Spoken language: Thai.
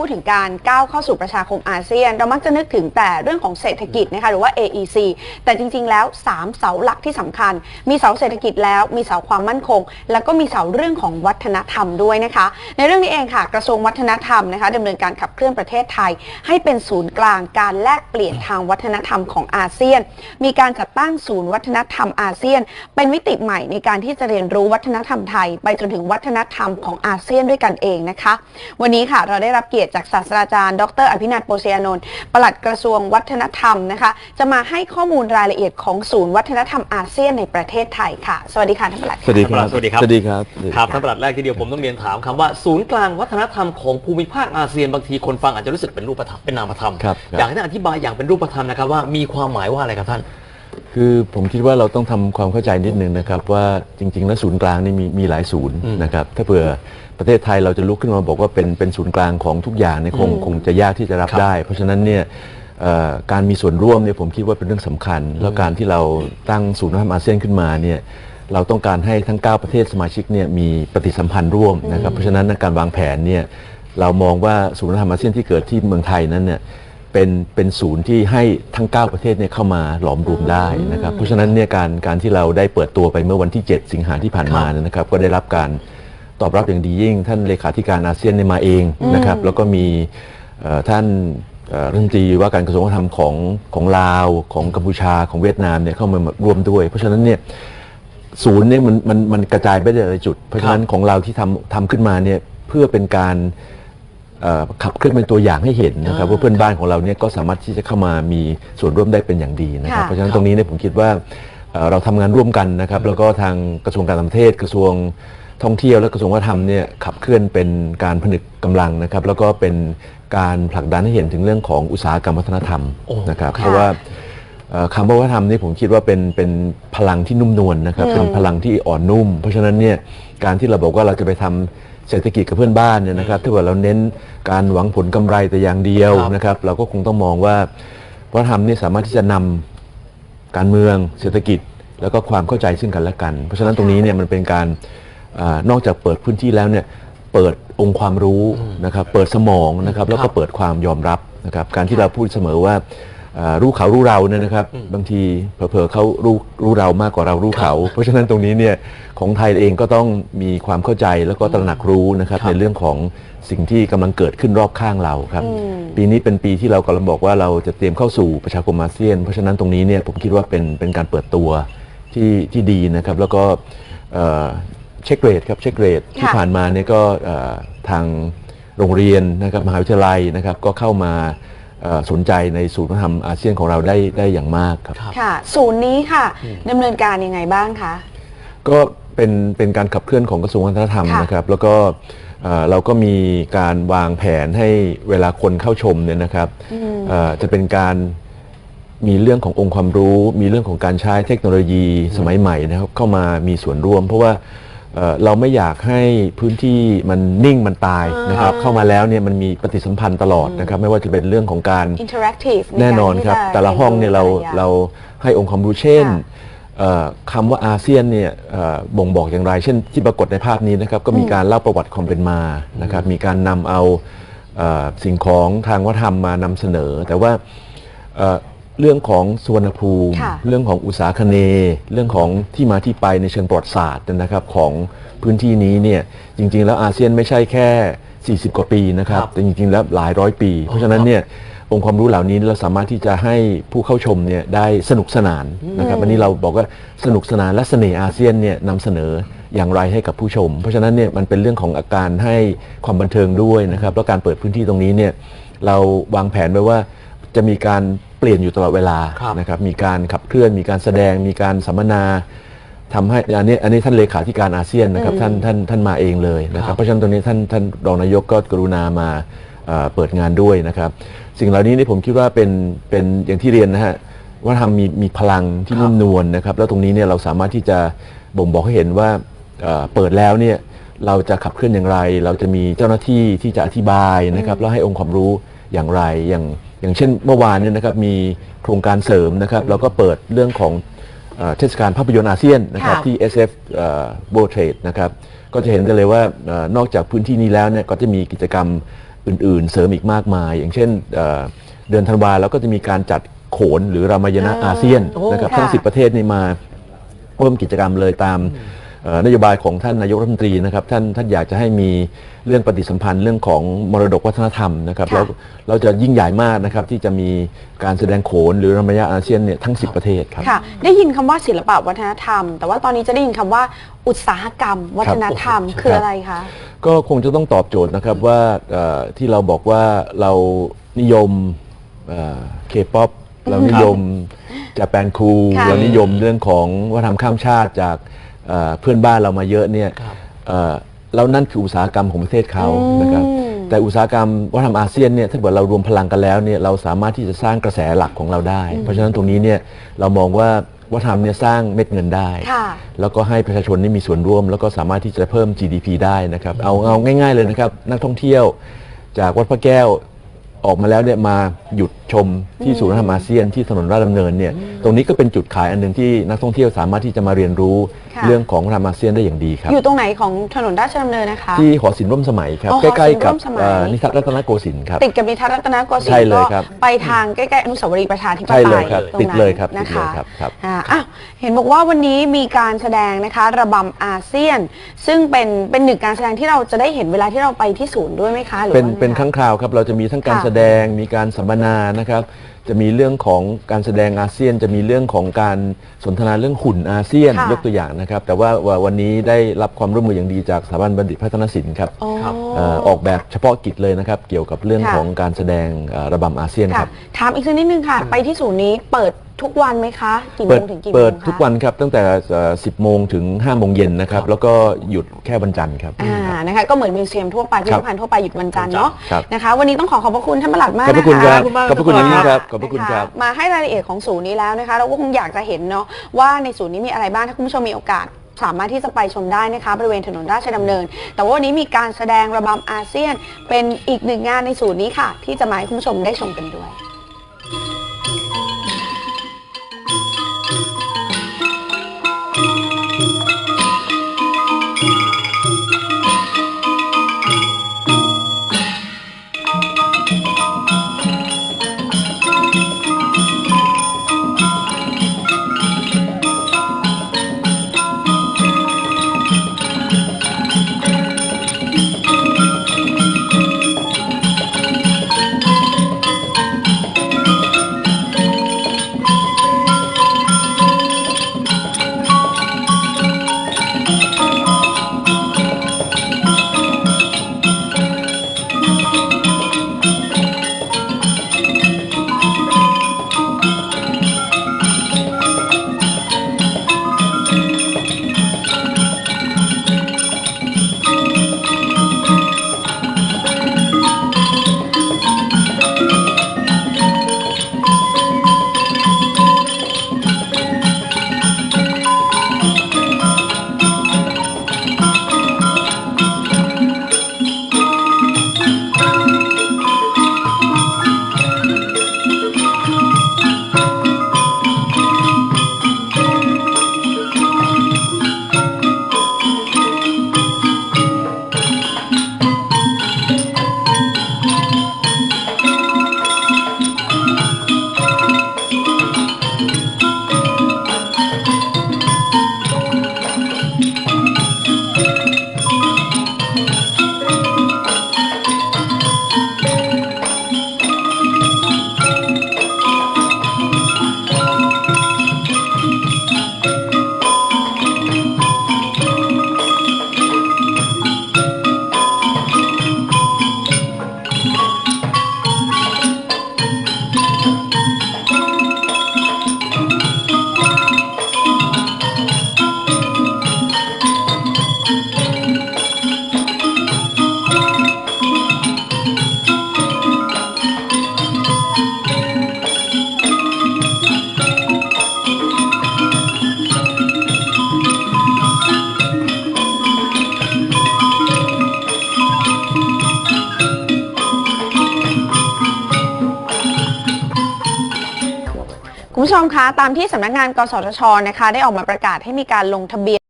พูดถึงการก้าวเข้าสู่ประชาคมอาเซียน เรามักจะนึกถึงแต่เรื่องของเศรษฐกิจนะคะหรือว่า AEC แต่จริง ๆ แล้ว 3 เสาหลักที่สำคัญ มีเสาเศรษฐกิจแล้วมีเสาความมั่นคง แล้วก็มีเสาเรื่องของวัฒนธรรมด้วยนะคะ ในเรื่องนี้เองค่ะกระทรวงวัฒนธรรมนะคะดำเนินการขับเคลื่อนประเทศไทย ให้เป็นศูนย์กลางการแลกเปลี่ยนทางวัฒนธรรมของอาเซียน มีการจัดตั้งศูนย์วัฒนธรรมอาเซียน เป็นมิติใหม่ในการที่จะเรียนรู้วัฒนธรรมไทย ไปจนถึงวัฒนธรรมของอาเซียนด้วยกันเองนะคะ วันนี้ค่ะเราได้รับเกียรติจากศาสตราจารย์ ดร อภินัทโปเซยานนท์ปลัดกระทรวงวัฒนธรรมนะคะ จะมาให้ข้อมูลรายละเอียดของศูนย์วัฒนธรรมอาเซียนในประเทศไทยค่ะ สวัสดีค่ะท่านปลัด สวัสดีครับ สวัสดีครับ สวัสดีครับ ครับท่านประหลัดแรกทีเดียวผมต้องเรียนถามคำว่าศูนย์กลางวัฒนธรรมของภูมิภาคอาเซียนบางทีคนฟังอาจจะรู้สึกเป็นรูปธรรมเป็นนามธรรมครับครับอยากให้ท่านอธิบายอย่างเป็นรูปธรรมนะครับว่ามีความหมายว่าอะไรครับท่าน คือผมคิดว่าเราต้องทำความเข้าใจนิดนึงนะครับ ว่าจริง ๆ แล้วศูนย์กลางนี่มีมีหลายศูนย์อืมนะครับถ้าเผื่อประเทศไทยเราจะลุกขึ้นมาบอกว่าเป็นเป็นศูนย์กลางของทุกอย่างเนี่ยคงอืมคงจะยากที่จะรับครับได้ เพราะฉะนั้นเนี่ยเอ่อการมีส่วนร่วมเนี่ยผมคิดว่าเป็นเรื่องสำคัญ แล้วการที่เราตั้งศูนย์วัฒนธรรมอาเซียนขึ้นมาเนี่ยเราต้องการให้ทั้ง 9 ประเทศสมาชิกเนี่ยมีปฏิสัมพันธ์ร่วมนะครับเพราะฉะนั้นการวางแผนเนี่ยเรามองว่าศูนย์วัฒนธรรมอาเซียนที่เกิดที่เมืองไทยนั้นเนี่ย เป็นเป็นศูนย์ที่ให้ทั้ง 9 ประเทศเนี่ยเข้ามาหลอมรวมได้นะครับเพราะฉะนั้นเนี่ยการการที่เราได้เปิดตัวไปเมื่อวันที่ 7 สิงหาที่ผ่านมาเนี่ยนะครับ ก็ได้รับการตอบรับอย่างดียิ่ง ท่านเลขาธิการอาเซียนเนี่ยมาเองนะครับ แล้วก็มีเอ่อท่านเอ่อรัฐมนตรีว่าการกระทรวงวัฒนธรรมของของลาวของกัมพูชาของเวียดนามเนี่ยเข้ามาร่วมด้วย เพราะฉะนั้นเนี่ย ศูนย์เนี่ยมันมันมันกระจายไปได้หลายจุด เพราะฉะนั้นของเราที่ทำทำขึ้นมาเนี่ยเพื่อเป็นการเอ่อ ขับเคลื่อนเป็นตัวอย่างให้เห็นนะครับอ่าว่าเพื่อนบ้านของเราเนี่ยก็สามารถที่จะเข้ามามีส่วนร่วมได้เป็นอย่างดีนะครับ ค่ะ เพราะฉะนั้นตรงนี้เนี่ยผมคิดว่าเอ่อเราทำงานร่วมกันนะครับ แล้วก็ทางกระทรวงการต่างประเทศกระทรวงท่องเที่ยวและกระทรวงวัฒนธรรมเนี่ยขับเคลื่อนเป็นการผนึกกำลังนะครับ แล้วก็เป็นการผลักดันให้เห็นถึงเรื่องของอุตสาหกรรมวัฒนธรรมโอ้นะครับค่ะเพราะว่า เอ่อคำว่าวัฒนธรรมนี่ผมคิดว่าเป็นเป็นพลังที่นุ่มนวลนะครับอืมเป็นพลังที่อ่อนนุ่ม เพราะฉะนั้นเนี่ยการที่เราบอกว่าเราจะไปทำ เศรษฐกิจกับเพื่อนบ้านเนี่ยนะครับถ้าเกิดเราเน้นการหวังผลกำไรแต่อย่างเดียวครับนะครับ เราก็คงต้องมองว่าวัฒนธรรมนี่สามารถที่จะนำการเมืองเศรษฐกิจ แล้วก็ความเข้าใจซึ่งกันและกัน เพราะฉะนั้นตรงนี้เนี่ยมันเป็นการอานอกจากเปิดพื้นที่แล้วเนี่ยเปิดองค์ความรู้นะครับ เปิดสมองนะครับ แล้วครัก็บเปิดความยอมรับนะครับ การที่เราพูดเสมอว่า อ่ารู้เขารู้เราเนี่ยนะครับ บางทีเผลอๆเขารู้รู้เรามากกว่าเรารู้เขา เพราะฉะนั้นตรงนี้เนี่ยของไทยเองก็ต้องมีความเข้าใจแล้วก็ตระหนักรู้นะครับครับในเรื่องของสิ่งที่กำลังเกิดขึ้นรอบข้างเราครับอืมปีนี้เป็นปีที่เรากำลังบอกว่าเราจะเตรียมเข้าสู่ประชาคมอาเซียน เพราะฉะนั้นตรงนี้เนี่ยผมคิดว่าเป็นเป็นการเปิดตัวที่ที่ดีนะครับ แล้วก็เอ่อเช็คเรทครับเช็คเรทที่ค่ะผ่านมาเนี่ยก็เอ่อทางโรงเรียนนะครับมหาวิทยาลัยนะครับก็เข้ามาเอ่อ สนใจในศูนย์วัฒนธรรมอาเซียนของเราได้ได้อย่างมากครับ ค่ะ ศูนย์นี้ค่ะดำเนินการยังไงบ้างคะ ก็เป็นเป็นการขับเคลื่อนของกระทรวงวัฒนธรรมค่ะ นะครับ แล้วก็เอ่อเราก็มีการวางแผนให้เวลาคนเข้าชมเนี่ยนะครับเอ่อจะเป็นการมีเรื่องขององค์ความรู้ มีเรื่องของการใช้เทคโนโลยีสมัยใหม่นะครับเข้ามามีส่วนร่วม เพราะว่า เอ่อเราไม่อยากให้พื้นที่มันนิ่งมันตายนะครับเข้ามาแล้วเนี่ยมันมีปฏิสัมพันธ์ตลอดนะครับไม่ว่าจะเป็นเรื่องของการ interactive แน่นอนครับใการที่จแต่ละห้องเนี่ยเราหลๆเราให้องค์ความรู้เช่นค่ะเอ่อคำว่าอาเซียนเนี่ยเอ่อบ่งบอกอย่างไร เช่นที่ปรากฏในภาพนี้นะครับก็มีการเล่าประวัติความเป็นมานะครับมีการนำเอาเอ่อสิ่งของทางวัฒนธรรมมานำเสนอ แต่ว่า เอ่อเรื่องของสวนภูมิ ค่ะเรื่องของอุตสาคเนย์เรื่องของที่มาที่ไปในเชิงประวัติศาสตร์นะครับของพื้นที่นี้เนี่ยจริง ๆ แล้วอาเซียนไม่ใช่แค่ 40 กว่าปีนะครับ ครับแต่จริง ๆ แล้วหลายร้อยปี เพราะฉะนั้นเนี่ยองค์ความรู้เหล่านี้เราสามารถที่จะให้ผู้เข้าชมเนี่ยได้สนุกสนานนะครับอันนี้เราบอกว่าสนุกสนานและเสน่ห์อาเซียนเนี่ยนำเสนออย่างไรให้กับผู้ชม เพราะฉะนั้นเนี่ยมันเป็นเรื่องของอาการให้ความบันเทิงด้วยนะครับแล้วการเปิดพื้นที่ตรงนี้เนี่ย เราวางแผนไว้ว่า จะมีการเปลี่ยนอยู่ตลอดเวลาครับนะครับมีการขับเคลื่อน มีการแสดง มีการสัมมนาทำให้อันนี้อันนี้ท่านเลขาธิการอาเซียนนะครับท่านท่านท่านมาเองเลยนะคครัรับบ เพราะฉะนั้นตรงนี้ท่านท่านรองนายกก็กรุณามาเอ่อเปิดงานด้วยนะครับ สิ่งเหล่านี้นี่ผมคิดว่าเป็นเป็นอย่างที่เรียนนะฮะว่าทำมีมีพลังที่นุ่มนวลนะครับ แล้วตรงนี้เนี่ยเราสามารถที่จะบ่งบอกให้เห็นว่าเอ่อเปิดแล้วเนี่ยเราจะขับเคลื่อนอย่างไร เราจะมีเจ้าหน้าที่ที่จะอธิบายนะครับแล้วให้องค์ความรู้อย่างไรอย่าง อย่างเช่นเมื่อวานเนี่ยนะครับมีโครงการเสริมนะครับเราก็เปิดเรื่องของเอ่อเทศกาลภาพยนตร์อาเซียนนะครับค่ะที่ SF เอ่อ World Trade นะครับก็จะเห็นกันเลยว่าเอ่อนอกจากพื้นที่นี้แล้วเนี่ยก็จะมีกิจกรรมอื่น ๆ เสริมอีกมากมาย อย่างเช่นเอ่อเดือนธันวาเราก็จะมีการจัดโขนหรือรามายณะอ่าอาเซียนโอ้นะครับค่ะทั้ง10 ประเทศนี่มาร่วมกิจกรรมเลยตามเอ่อ นโยบายของท่านนายกรัฐมนตรีนะครับท่านท่านอยากจะให้มีเรื่องปฏิสัมพันธ์เรื่องของมรดกวัฒนธรรมนะครับค่ะแล้วเราจะยิ่งใหญ่มากนะครับที่จะมีการแสดงโขนหรือรามายณะอาเซียนเนี่ยทั้ง 10 ประเทศครับค่ะได้ยินคำว่าศิลปะวัฒนธรรม แต่ว่าตอนนี้จะได้ยินคำว่าอุตสาหกรรม วัฒนธรรมครับคืออะไรคะก็คงจะต้องตอบโจทย์นะครับว่าเอ่อที่เราบอกว่าเรานิยมเคป๊อปเรานิยมจะแปนคูค่ะเรานิยมเรื่องของวัฒนธรรมข้ามชาติจาก เอ่อเพื่อนบ้านเรามาเยอะเนี่ยครับเอ่อแล้วนั่นคืออุตสาหกรรมของประเทศเขาอืมนะครับแต่อุตสาหกรรมวัฒนธรรมอาเซียนเนี่ยถ้าเกิดเรารวมพลังกันแล้วเนี่ยเราสามารถที่จะสร้างกระแสหลักของเราได้ เพราะฉะนั้นตรงนี้เนี่ยเรามองว่าวัฒนธรรมเนี่ยสร้างเม็ดเงินได้ ค่ะแล้วก็ให้ประชาชนนี่มีส่วนร่วม แล้วก็สามารถที่จะเพิ่ม GDP ได้นะครับเอาเอาง่าย ๆเลยนะครับนักท่องเที่ยว จากวัดพระแก้วออกมาแล้วเนี่ยมาหยุด ชมที่ศูนย์วัฒนธรรมอาเซียนที่ถนนราชดำเนินเนี่ยตรงนี้ก็เป็นจุดขายอันหนึ่งที่นักท่องเที่ยวสามารถที่จะมาเรียนรู้ค่ะ เรื่องของวัฒนธรรมอาเซียนได้อย่างดีครับ อยู่ตรงไหนของถนนราชดำเนินนะคะ ที่หอศิลป์ร่วมสมัยครับ อ๋อใกล้ๆกับหอศิลป์ร่วมสมัย เอ่อนิทรรศรัตนโกสินทร์ครับ ติดกับนิทรรศรัตนโกสินใช่ทร์เลยก็ครับ ไปทางใกล้ๆอนุสาวรีย์ประชาธิปใช่ไตเลยยครับตรงติดนั้นเลยครับนะติดเลยคะ ครับครับ อ่าอ้าวเห็นบอกว่าวันนี้มีการแสดงนะคะระบำอาเซียน ซึ่งเป็นเป็นหนึ่งการแสดงที่เราจะได้เห็นเวลาที่เราไปที่ศูนย์ด้วยไหมคะหรือเป็นว่าไงเป็นคะครั้งคราวครับเราจะมีทั้งการค่ะแสดงมีการสัมมนานะครับ จะมีเรื่องของการแสดงอาเซียน จะมีเรื่องของการสนทนาเรื่องหุ่นอาเซียนค่ะ ยกตัวอย่างนะครับ แต่ว่าว่าวันนี้ได้รับความร่วมมืออย่างดีจากสถาบันบัณฑิตพัฒนศิลป์ครับอ๋อครับเอ่อออกแบบเฉพาะกิจเลยนะครับ เกี่ยวกับเรื่องค่ะ ของการแสดงเอ่อระบำอาเซียนคค่ะรับ ถามอีกสักนิดนึงค่ะ ไปที่ศูนย์นี้เปิดทุกวันไหมคะกี่โมเปิดงถึงกี่โมงเปิดคะทุกวันครับตั้งแต่เอ่อ10 โมงถึง 5 โมงเย็นนะครับ แล้วก็หยุดแค่วันจันทร์ครับ อ่า นะคะก็เหมือนมิวเซียมทั่วไปพิพิธภัณฑ์ทั่วไปหยุดวันจันทร์เนาะครับนะคะ วันนี้ต้องขอขอบพระคุณท่านประหลัดมากขอบพระคุณนะคคะรับขอบคุณมากขอบพระคุณอย่างยิ่งครับขอบพระคุณนครับมาให้รายละเอียดของศูนย์นี้แล้วนะคะเราก็คงอยากจะเห็นเนาะว่าในศูนย์นี้มีอะไรบ้างถ้าคุณผู้ชมมีโอกาสสามารถที่จะไปชมได้นะคะบริเวณถนนราชดำเนิน แต่ว่าวันนี้มีการแสดงระบำอาเซียน เป็นอีกหนึ่งงานในศูนย์นี้ค่ะ ที่จะมาให้คุณผู้ชมได้ชมกันด้วย คุณผู้ชมคะตามที่สำนักงาน กสทชนะคะ ได้ออกมาประกาศให้มีการลงทะเบียน